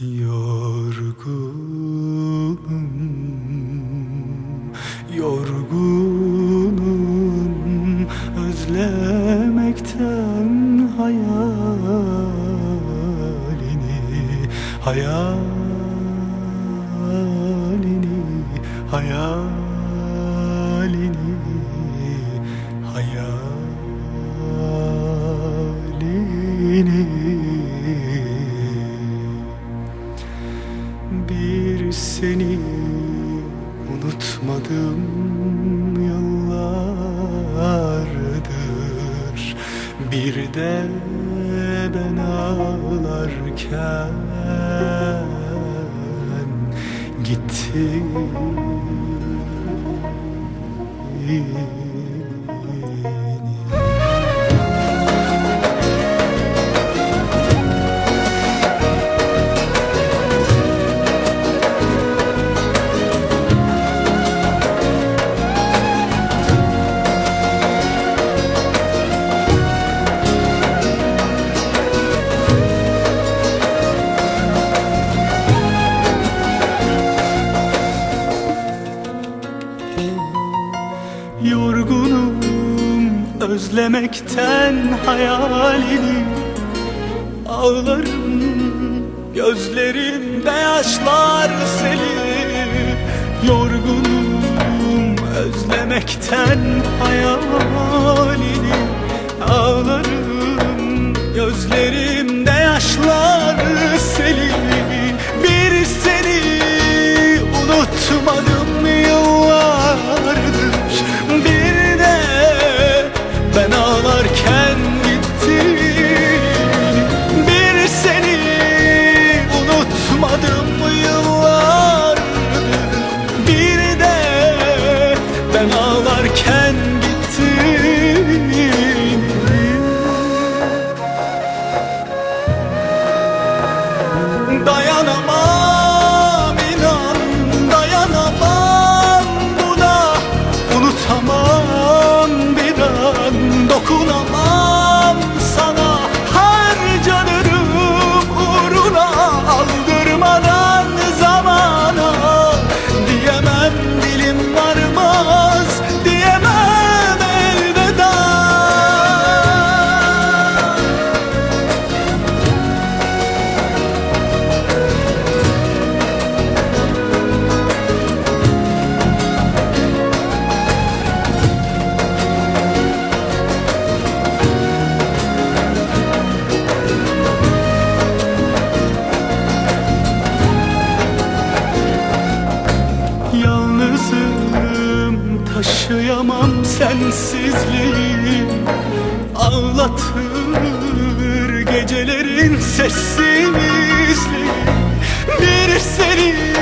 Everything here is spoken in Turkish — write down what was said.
Yorgunum, yorgunum Özlemekten hayalini Hayalini, hayalini Hayalini seni unutmadım yıllardır. Bir de ben ağlarken gitti özlemekten hayalini Ağlarım gözlerimde yaşlar seli Yorgunum özlemekten hayalini Ağlarım gözlerimde yaşlar seli Bir seni unutmadım taşıyamam sensizliği Ağlatır gecelerin sessizliği. Bir seni